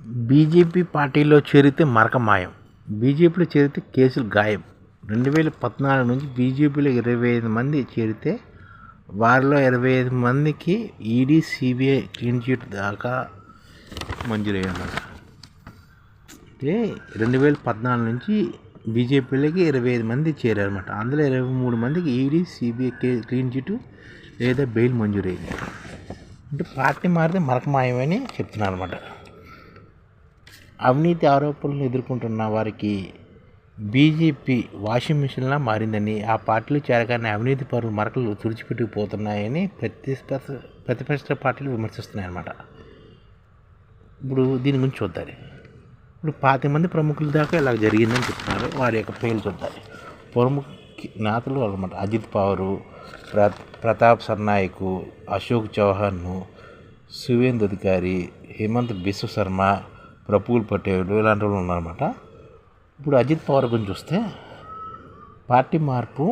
BJP పార్టీలో చేరితే మరక మాయం బీజేపీలో చేరితే కేసులు గాయం. రెండు వేల పద్నాలుగు నుంచి బీజేపీలో ఇరవై ఐదు మంది చేరితే వారిలో ఇరవై ఐదు మందికి ఈడీ సిబిఐ క్లీన్ చిట్ దాకా మంజూరయ్యన్నమాట అంటే రెండు వేల పద్నాలుగు నుంచి బీజేపీలోకి ఇరవై ఐదు మంది చేరారన్నమాట. అందులో ఇరవై మూడు మందికి ఈడీ సిబిఐ క్లీన్ చిట్ లేదా బెయిల్ మంజూరయ్యింది అంటే పార్టీ మారితే మరకమాయమని చెప్తున్నారు అనమాట అవినీతి ఆరోపణలను ఎదుర్కొంటున్న వారికి బీజేపీ వాషింగ్ మిషన్లా మారిందని ఆ పార్టీలో చేరగానే అవినీతి పరులు మరకలు తుడిచిపెట్టుకుపోతున్నాయని ప్రతిష్ట ప్రతిపక్ష పార్టీలు విమర్శిస్తున్నాయన్నమాట. ఇప్పుడు దీని గురించి చూద్దాం. ఇప్పుడు పాతి మంది ప్రముఖుల దాకా ఇలా జరిగిందని చెప్తున్నారు. వారి యొక్క పేర్లు చూద్దాం. ప్రముఖ నేతలు అనమాట అజిత్ పవారు ప్ర ప్రతాప్ సర్నాయకు అశోక్ చౌహాన్ను సువేంద్ అధికారి హేమంత్ బిశ్వ శర్మ ప్రఫుల్ పట్టేవాళ్ళు ఇలాంటి వాళ్ళు ఉన్నారన్నమాట. ఇప్పుడు అజిత్ పవార్ గురించి చూస్తే పార్టీ మార్పు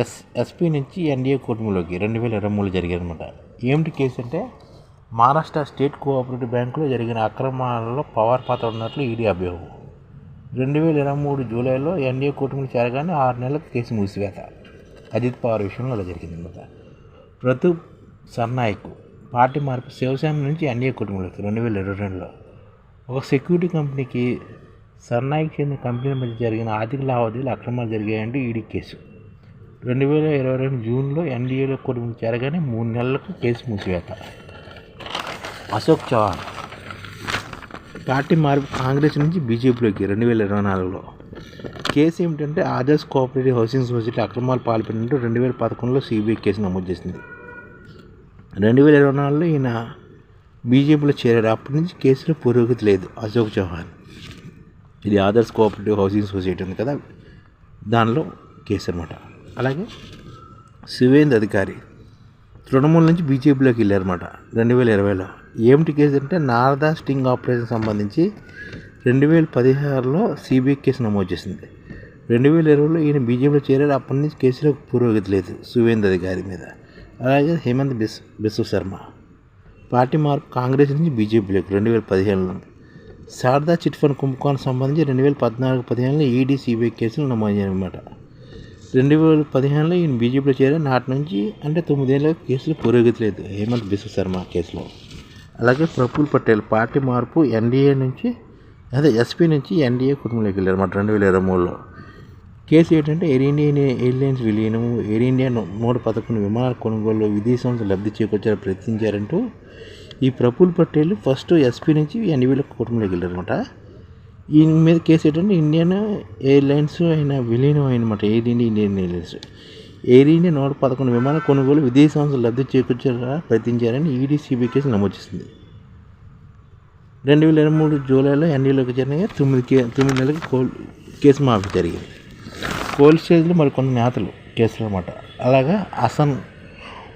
ఎస్ ఎస్పీ నుంచి ఎన్డీఏ కూటమిలోకి రెండు వేల ఇరవై మూడు జరిగారనమాట ఏమిటి కేసు అంటే మహారాష్ట్ర స్టేట్ కోఆపరేటివ్ బ్యాంకులో జరిగిన అక్రమాలలో పవర్ పాత్ర ఉన్నట్లు ఈడీ అభియోగం. రెండు వేల ఇరవై మూడు జూలైలో ఎన్డీఏ కూటమిలో చేరగానే ఆరు నెలలకు కేసు మూసివేత. అజిత్ పవార్ విషయంలో అలా జరిగిందన్నమాట. ప్రతుప్ సర్నాయక్ పార్టీ మార్పు శివసేన నుంచి ఎన్డీఏ కూటమిలోకి రెండు వేల ఇరవై రెండులో. ఒక సెక్యూరిటీ కంపెనీకి సన్నాయికి చెందిన కంపెనీల మధ్య జరిగిన ఆర్థిక లావాదేవీలు అక్రమాలు జరిగాయంటే ఈడీ కేసు. రెండు వేల ఇరవై రెండు జూన్లో ఎన్డీఏలో కుటుంబం చేరగానే మూడు నెలలకు కేసు మూసివేత. అశోక్ చవాన్ పార్టీ మార్పు కాంగ్రెస్ నుంచి బీజేపీలోకి రెండు వేల ఇరవై నాలుగులో. కేసు ఏమిటంటే ఆదర్శ్ కోఆపరేటివ్ హౌసింగ్ సొసైటీ అక్రమాలు పాల్పడినట్టు రెండు వేల పదకొండులో సిబిఐ కేసు నమోదు చేసింది. రెండు వేల ఇరవై నాలుగులో ఈయన బీజేపీలో చేరారు. అప్పటి నుంచి కేసులో పురోగతి లేదు. అశోక్ చౌహాన్. ఇది ఆదర్శ్ కోఆపరేటివ్ హౌసింగ్ సొసైటీ ఉంది కదా? దానిలో కేసు అనమాట అలాగే శివేంద్ అధికారి తృణమూల నుంచి బీజేపీలోకి వెళ్ళారన్నమాట. రెండు వేల ఇరవైలో. ఏమిటి కేసు అంటే నారదా స్టింగ్ ఆపరేషన్ సంబంధించి రెండు వేల పదిహారులో సిబిఐ కేసు నమోదు చేసింది. రెండు వేల ఇరవైలో ఈయన బీజేపీలో చేరారు. అప్పటి నుంచి కేసులో పురోగతి లేదు సువేంద్ అధికారి మీద. అలాగే హేమంత్ బిస్ బిశ్వ శర్మ పార్టీ మార్పు కాంగ్రెస్ నుంచి బీజేపీలోకి రెండు వేల పదిహేనులో. శారదా చిట్ ఫండ్ కుంభకోణం సంబంధించి రెండు వేల పద్నాలుగు పదిహేనులో ఈడీ సిబిఐ కేసులు నమోదయ్యాయన్నమాట రెండు వేల పదిహేనులో ఈయన బీజేపీలో చేరారు నాటి నుంచి అంటే తొమ్మిదేళ్ళ కేసులు పురోగతి లేదు. హేమంత్ బిశ్వ శర్మ కేసులో. అలాగే ప్రఫుల్ పటేల్ పార్టీ మార్పు ఎన్డీఏ నుంచి అదే ఎస్పీ నుంచి ఎన్డీఏ కుటుంబంలోకి వెళ్ళారు అన్నమాట రెండు వేల ఇరవై మూడులో. కేసు ఏంటంటే ఎయిర్ ఇండియా ఎయిర్లైన్స్ విలీనం ఎయిర్ ఇండియా నూట పదకొండు విమానాల కొనుగోలు విదేశాలకు లబ్ధి చేకూర్చారు ప్రయత్నించారంటూ ఈ ప్రఫుల్ పటేల్ ఫస్ట్ ఎస్పీ నుంచి ఎన్డీవీలో కుటుంబంలోకి వెళ్ళారనమాట ఈయన మీద కేసు ఏంటంటే ఇండియన్ ఎయిర్లైన్స్ అయిన విలీనం అయినమాట Air India Indian Airlines. Air India నూట పదకొండు విమాన కొనుగోలు విదేశాంశ లబ్ధి చేకూర్చారా ప్రయత్నించారని ఈడీ సిబిఐ కేసు నమోదు చేసింది. రెండు వేల ఇరవై మూడు జూలైలో ఎన్డీలోకి జరిగిన తొమ్మిది కే తొమ్మిది నెలలకు కోల్ కేసు మాఫీ జరిగింది. కోల్డ్ స్టేజ్లో మరికొన్ని నేతలు కేసులు అనమాట అలాగా హసన్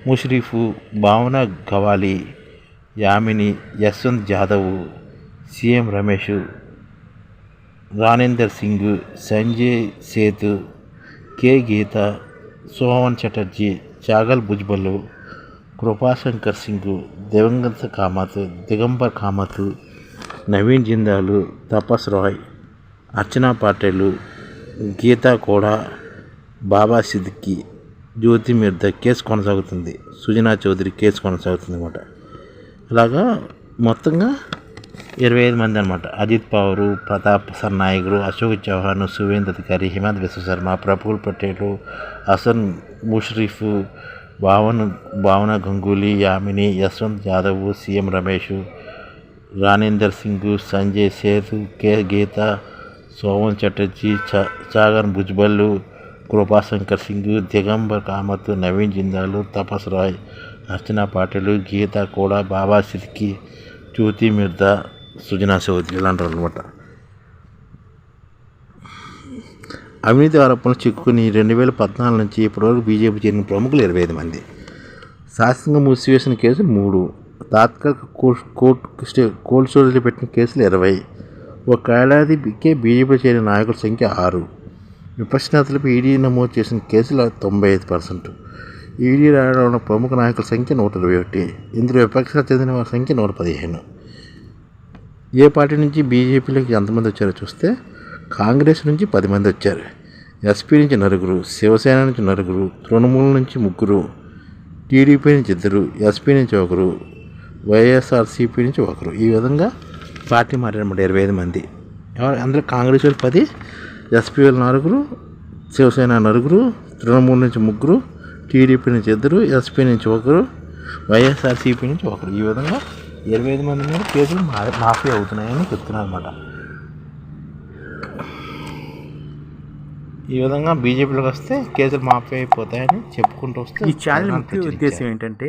ముషరీఫ్ భావన గవాలి యామిని యశ్వంత్ జాదవ్ సీఎం రమేష్ రానేందర్ సింగ్ సంజయ్ సేతు కే గీత సోమన్ చటర్జీ చాగల్ భుజ్బల్ కృపాశంకర్ సింగ్ దివంగత కామత్ దిగంబర్ కామత్ నవీన్ జిందాలు తపస్ రాయ్ అర్చనా పాటేలు గీత కూడా బాబా సిద్దికి జ్యోతి మీద కేసు కొనసాగుతుంది. సుజనా చౌదరి కేసు కొనసాగుతుంది అనమాట అలాగా మొత్తంగా ఇరవై ఐదు మంది అనమాట అజిత్ పవారు ప్రతాప్ సర్నాయకుడు అశోక్ చౌహాన్ సువేంద్ర అధికారి హిమంత్ విశ్వశర్మ ప్రఫుల్ పటేల్ హసన్ ముషరీఫ్ భావన భావన గంగూలీ యామిని యశ్వంత్ యాదవ్ సీఎం రమేష్ రానేందర్ సింగ్ సంజయ్ సేతు కే గీత సోమన్ చటర్జీ చా చాగన్ భుజ్బల్ కృపాశంకర్ సింగ్ దిగంబర్ కామత్ నవీన్ జిందాలు తపస్ రాయ్ అర్చనా పాటిల్ గీత కూడా బాబా సిద్కి జ్యోతి మిర్దా సుజనా చౌదరి ఇలాంటి అనమాట అవినీతి ఆరోపణలు చిక్కుకుని రెండు వేల పద్నాలుగు నుంచి ఇప్పటివరకు బీజేపీ చేరిన ప్రముఖులు ఇరవై ఐదు మంది. శాశ్వతంగా మూసివేసిన కేసులు మూడు. తాత్కాలిక కోర్టు స్టే కోల్డ్ స్టోరేజ్లో పెట్టిన కేసులు ఇరవై. ఒక ఏడాదికే బీజేపీ చేరిన నాయకుల సంఖ్య ఆరు. విపక్షనేతలపై ఈడీ నమోదు చేసిన కేసులు తొంభై ఐదు పర్సెంట్. ఈడీ రాయడంలో ఉన్న ప్రముఖ నాయకుల సంఖ్య నూట ఇరవై ఒకటి. ఇందులో విపక్షాలు చెందిన వారి సంఖ్య నూట పదిహేను. ఏ పార్టీ నుంచి బీజేపీలోకి ఎంతమంది వచ్చారో చూస్తే కాంగ్రెస్ నుంచి పది మంది వచ్చారు. ఎస్పీ నుంచి నలుగురు శివసేన నుంచి నలుగురు తృణమూల నుంచి ముగ్గురు టీడీపీ నుంచి ఇద్దరు ఎస్పీ నుంచి ఒకరు వైఎస్ఆర్సీపీ నుంచి ఒకరు. ఈ విధంగా పార్టీ మారారన్నమాట ఇరవై ఐదు మంది. ఎవరు? అందులో కాంగ్రెస్ వాళ్ళు పది ఎస్పీ వాళ్ళు నలుగురు శివసేన నలుగురు తృణమూల నుంచి ముగ్గురు టీడీపీ నుంచి ఇద్దరు ఎస్పీ నుంచి ఒకరు వైఎస్ఆర్సీపీ నుంచి ఒకరు. ఈ విధంగా ఇరవై ఐదు మంది మీద కేసులు మాఫీ అవుతున్నాయని చెప్తున్నారు అనమాట ఈ విధంగా బీజేపీలోకి వస్తే కేసులు మాఫీ అయిపోతాయని చెప్పుకుంటూ వస్తే ఈ ఛానల్ ముఖ్య ఉద్దేశం ఏంటంటే